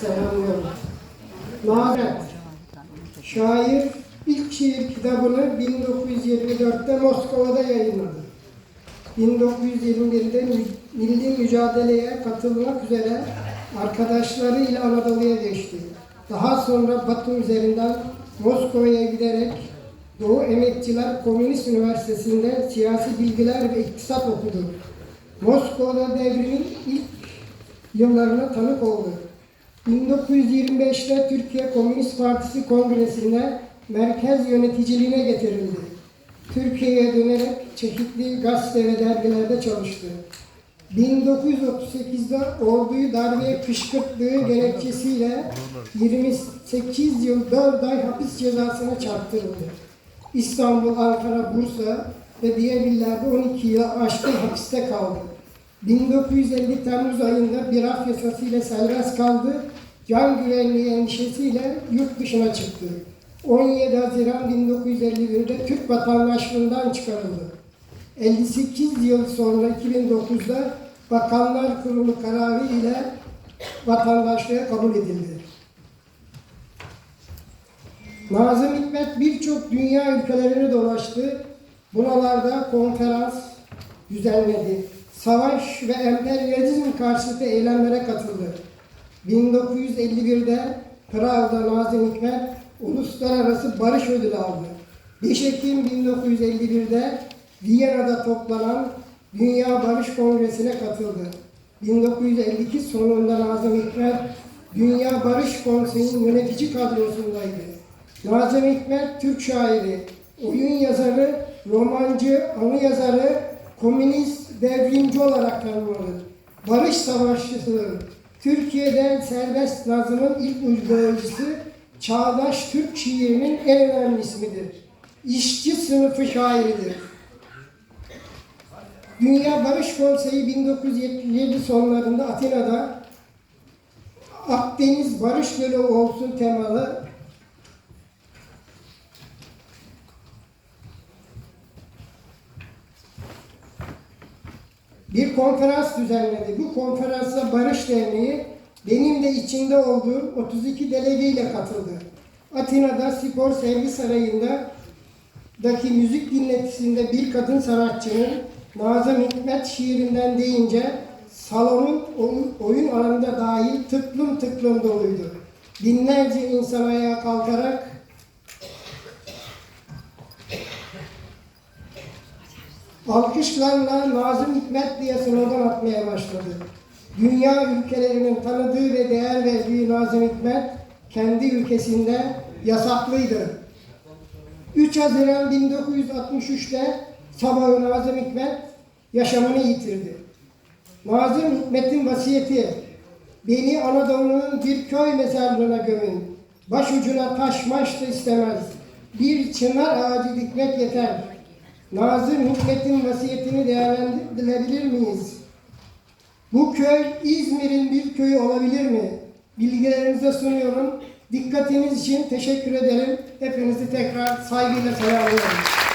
selamlıyorum. Naret, şair ilk şiir kitabını 1924'te Moskova'da yayınladı. 1921'de mü- milli mücadeleye katılmak üzere arkadaşlarıyla Anadolu'ya geçti. Daha sonra Batı üzerinden Moskova'ya giderek Doğu Emekçiler Komünist Üniversitesi'nde siyasi bilgiler ve iktisat okudu. Moskova'da devrimin ilk yıllarına tanık oldu. 1925'te Türkiye Komünist Partisi Kongresi'nde merkez yöneticiliğine getirildi. Türkiye'ye dönerek çeşitli gazete ve dergilerde çalıştı. 1938'de orduyu darbeye kışkırttığı gerekçesiyle 28 yıl 4 ay hapis cezasına çarptırıldı. İstanbul, Ankara, Bursa ve diğer illerde 12 yıl aşkın hapiste kaldı. 1950 Temmuz ayında bir af yasasıyla serbest kaldı. Can güvenliği endişesiyle yurt dışına çıktı. 17 Haziran 1951'de Türk vatandaşlığından çıkarıldı. 58 yıl sonra 2009'da Bakanlar Kurulu kararı ile vatandaşlığa kabul edildi. Nazım Hikmet birçok dünya ülkelerini dolaştı. Buralarda konferans düzenledi. Savaş ve emperyalizm karşıtı eylemlere katıldı. 1951'de Prag'da Nazım Hikmet Uluslararası Barış Ödülü aldı. 5 Ekim 1951'de Viyana'da toplanan Dünya Barış Kongresi'ne katıldı. 1952 sonunda Nazım Hikmet Dünya Barış Konseyi'nin yönetici kadrosundaydı. Nazım Hikmet Türk şairi, oyun yazarı, romancı, anı yazarı, komünist, devrimci olarak tanınmalı. Barış savaşçısı, Türkiye'den serbest nazımın ilk uygulayıcısı, çağdaş Türk şiirinin en önemli ismidir. İşçi sınıfı şairidir. Dünya Barış Konseyi 1977 sonlarında Atina'da Akdeniz Barış Gölü olsun temalı bir konferans düzenledi. Bu konferansa Barış Derneği benim de içinde olduğum 32 delegeyle katıldı. Atina'da Spor Sevgi Sarayı'nda daki müzik dinletisinde bir kadın sanatçının Nazım Hikmet şiirinden deyince salonun oyun, alanında dahil tıklım tıklım doluydu. Binlerce insan ayağa kalkarak alkışlarla Nazım Hikmet diye slogan atmaya başladı. Dünya ülkelerinin tanıdığı ve değer verdiği Nazım Hikmet kendi ülkesinde yasaklıydı. 3 Haziran 1963'te sabahı Nazım Hikmet yaşamını yitirdi. Nazım Hikmet'in vasiyeti, beni Anadolu'nun bir köy mezarlığına gömün. Başucuna taş maş da istemez. Bir çınar ağacı dikmek yeter. Nazım Hikmet'in vasiyetini değerlendirebilir miyiz? Bu köy İzmir'in bir köyü olabilir mi? Bilgilerinize sunuyorum. Dikkatiniz için teşekkür ederim. Hepinizi tekrar saygıyla selamlıyorum.